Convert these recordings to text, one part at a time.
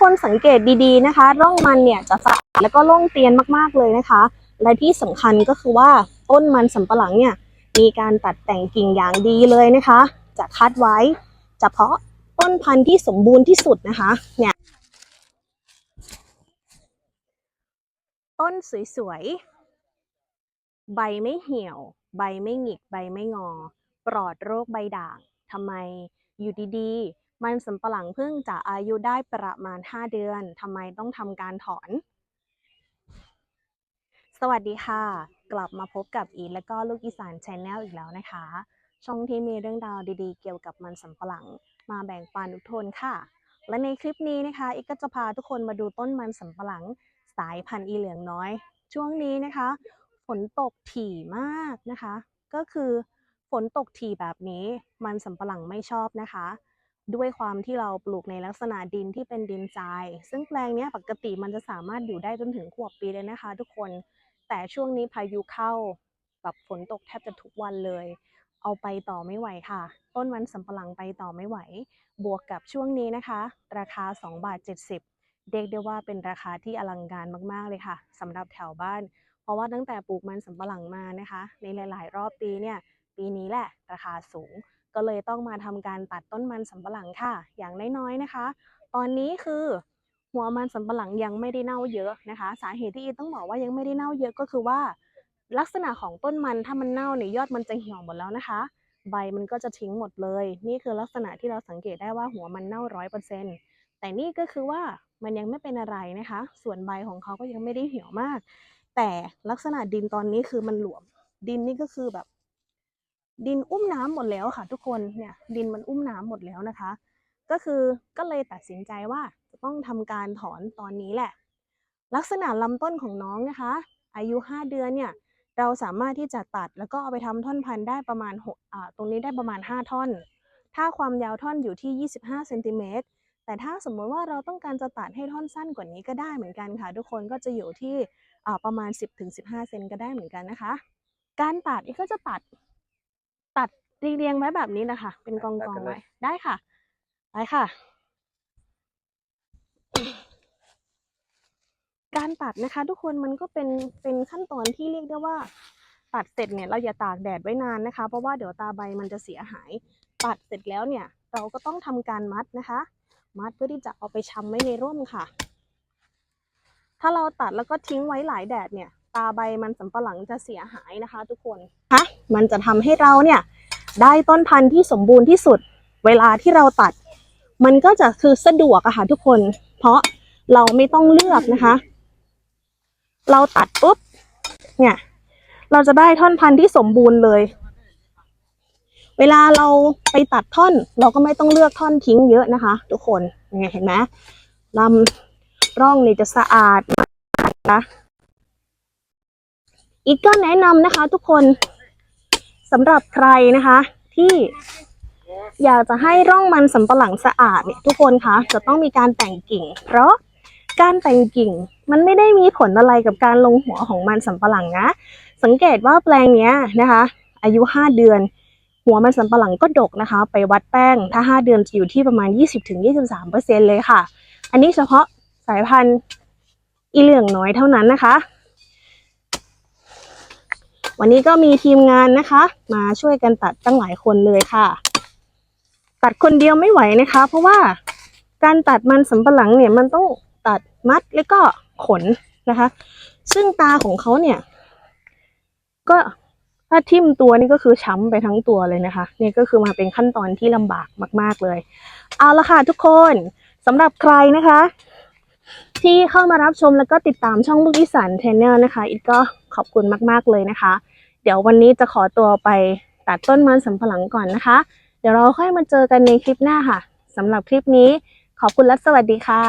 คนสังเกตดีๆนะคะ ร่องมันเนี่ยจะสะอาดแล้วก็โล่งเตียนมากๆเลยนะคะ และที่สำคัญก็คือว่าต้นมันสำปะหลังเนี่ยมีการตัดแต่งกิ่งอย่างดีเลยนะคะ จะคัดไว้เฉพาะต้นพันธุ์ที่สมบูรณ์ที่สุดนะคะ เนี่ย ต้นสวยๆ ใบไม่เหี่ยว ใบไม่หงิก ใบไม่งอ ปลอดโรคใบด่างทำไมอยู่ดีๆ มันสำปะหลังเพิ่งจะอายุได้ประมาณ 5 เดือนทำไมต้องทำการถอน สวัสดีค่ะ กลับมาพบกับอีทและก็ลูกอีสานชแนลอีกแล้วนะคะ ช่องที่มีเรื่องราวดีๆ เกี่ยวกับมันสำปะหลัง มาแบ่งปันทุกทนค่ะ และในคลิปนี้นะคะอีกก็จะพาทุกคนมาดูต้นมันสำปะหลัง สายพันธุ์อีเหลืองน้อย ช่วงนี้นะคะ ฝนตกถี่มากนะคะ ก็คือฝนตกถี่แบบนี้มันสำปะหลังไม่ชอบนะคะ ด้วยความที่เราปลูกในลักษณะดินที่เป็นดินทราย ซึ่งแปลงนี้ปกติมันจะสามารถอยู่ได้จนถึงขวบปีเลยนะคะ ทุกคน แต่ช่วงนี้พายุเข้าแบบฝนตกแทบจะทุกวันเลย เอาไปต่อไม่ไหวค่ะ ต้นมันสำปะหลังไปต่อไม่ไหว บวกกับช่วงนี้นะคะ ราคา2บาท70 เรียกได้ว่าเป็นราคาที่อลังการมากๆเลยค่ะสำหรับแถวบ้าน เพราะว่าตั้งแต่ปลูกมันสำปะหลังมานะคะ ในหลาย ๆ รอบปีเนี่ยปีนี้แหละราคาสูง ก็เลยต้องมาทำการตัดต้นมันสำปะหลังค่ะ อย่างน้อยๆนะคะ ตอนนี้คือหัวมันสำปะหลังยังไม่ได้เน่าเยอะนะคะ สาเหตุที่อีต้องบอกว่ายังไม่ได้เน่าเยอะก็คือว่า ลักษณะของต้นมันถ้ามันเน่าเนี่ยยอดมันจะเหี่ยวหมดแล้วนะคะ ใบมันก็จะทิ้งหมดเลย นี่คือลักษณะที่เราสังเกตได้ว่าหัวมันเน่าร้อยเปอร์เซ็นต์แต่นี่ก็คือว่ามันยังไม่เป็นอะไรนะคะ ส่วนใบของเขาก็ยังไม่ได้เหี่ยวมาก แต่ลักษณะดินตอนนี้คือมันหลวม ดินนี่ก็คือแบบ ดินอุ้มน้ำหมดแล้วค่ะ ทุกคนเนี่ยดินมันอุ้มน้ำหมดแล้วนะคะ ก็คือก็เลยตัดสินใจว่าจะต้องทำการถอนตอนนี้แหละ ลักษณะลำต้นของน้องนะคะ อายุ 5 เดือนเนี่ยเราสามารถที่จะตัดแล้วก็เอาไปทำท่อนพันธุ์ได้ประมาณ6อ่าตรงนี้ได้ประมาณ 5 ท่อน ถ้าความยาวท่อนอยู่ที่ 25เซนติเมตรแต่ถ้าสมมติว่าเราต้องการจะตัดให้ท่อนสั้นกว่านี้ก็ได้เหมือนกันค่ะ ทุกคนก็จะอยู่ที่อ่าประมาณ 10-15 เซนก็ได้เหมือนกันนะคะ การตัดอีกก็จะตัด ตัดเรียงๆไว้แบบนี้นะคะ เป็นกองๆไว้ได้ค่ะไปค่ะ การตัดนะคะ ทุกคนมันก็เป็นเป็นขั้นตอนที่เรียกได้ว่า ตัดเสร็จเนี่ยเราอย่าตากแดดไว้นานนะคะ เพราะว่าเดี๋ยวตาใบมันจะเสียหาย ตัดเสร็จแล้วเนี่ย เราก็ต้องทำการมัดนะคะ มัดเพื่อที่จะเอาไปชำไว้ในร่มค่ะ ถ้าเราตัดแล้วก็ทิ้งไว้หลายแดดเนี่ย ตาใบมันสำปะหลังจะเสียหายนะคะทุกคนคะมันจะทำให้เราเนี่ยได้ต้นพันธุ์ที่สมบูรณ์ที่สุด เวลาที่เราตัด มันก็จะคือสะดวกอะค่ะทุกคน เพราะเราไม่ต้องเลือกนะคะ เราตัดปุ๊บเนี่ย เราจะได้ท่อนพันธุ์ที่สมบูรณ์เลย เวลาเราไปตัดท่อน เราก็ไม่ต้องเลือกท่อนทิ้งเยอะนะคะ ทุกคนเนี่ยเห็นไหมลำร่องนี่จะสะอาดนะ อีกก็แนะนำนะคะ ทุกคนสำหรับใครนะคะ ที่อยากจะให้ร่องมันสำปะหลังสะอาดเนี่ยทุกคนคะจะต้องมีการแต่งกิ่ง เพราะการแต่งกิ่งมันไม่ได้มีผลอะไรกับการลงหัวของมันสำปะหลังนะ สังเกตว่าแปลงเนี้ยนะคะ อายุ 5 เดือน หัวมันสำปะหลังก็ดกนะคะ ไปวัดแป้งถ้า 5 เดือนจะอยู่ที่ประมาณ 20-23%เลยค่ะ อันนี้เฉพาะสายพันธุ์อีเหลืองน้อยเท่านั้นนะคะ วันนี้ก็มีทีมงานนะคะ มาช่วยกันตัดตั้งหลายคนเลยค่ะ ตัดคนเดียวไม่ไหวนะคะ เพราะว่าการตัดมันสำปะหลังเนี่ยมันต้องตัดมัดแล้วก็ขนนะคะ ซึ่งตาของเขาเนี่ย ก็ถ้าทิ่มตัวนี่ก็คือช้ำไปทั้งตัวเลยนะคะนี่ก็คือมาเป็นขั้นตอนที่ลำบากมาก ๆเลย เอาละค่ะทุกคนสำหรับใครนะคะ ที่เข้ามารับชมแล้วก็ติดตามช่องลูกอีสานเทรนเนอร์นะคะ อีกก็ขอบคุณมากๆเลยนะคะ เดี๋ยววันนี้จะขอตัวไปตัดต้นมันสำปะหลังก่อนนะคะ เดี๋ยวเราค่อยมาเจอกันในคลิปหน้าค่ะสำหรับคลิปนี้ขอบคุณและสวัสดีค่ะ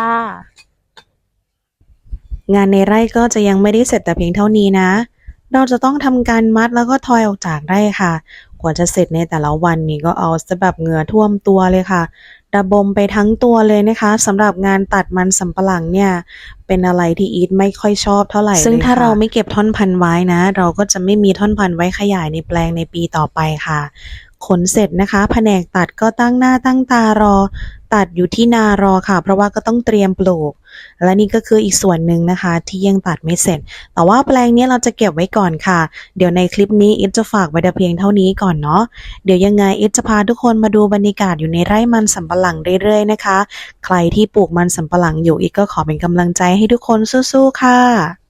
งานในไร่ก็จะยังไม่ได้เสร็จแต่เพียงเท่านี้นะ เราจะต้องทำการมัดแล้วก็ทอยออกจากไร่ค่ะ กว่าจะเสร็จในแต่ละวันนี้ก็เอาซะแบบเหงื่อท่วมตัวเลยค่ะ ระบมไปทั้งตัวเลยนะคะสำหรับงานตัดมันสำปะหลังเนี่ยเป็นอะไรที่อีทไม่ค่อยชอบเท่าไหร่ซึ่งถ้าเราไม่เก็บท่อนพันธุ์ไว้นะ เราก็จะไม่มีท่อนพันธุ์ไว้ขยายในแปลงในปีต่อไปค่ะขนเสร็จนะคะ แผนกตัดก็ตั้งหน้าตั้งตารอ ตัดอยู่ที่นารอค่ะ เพราะว่าก็ต้องเตรียมปลูก และนี่ก็คืออีกส่วนหนึ่งนะคะ ที่ยังตัดไม่เสร็จ แต่ว่าแปลงนี้เราจะเก็บไว้ก่อนค่ะ เดี๋ยวในคลิปนี้อิทจะฝากไว้แต่เพียงเท่านี้ก่อนเนาะเดี๋ยวยังไงอิทจะพาทุกคนมาดูบรรยากาศอยู่ในไร่มันสำปะหลังเรื่อยๆนะคะ ใครที่ปลูกมันสำปะหลังอยู่อิทก็ขอเป็นกำลังใจให้ทุกคนสู้ๆค่ะ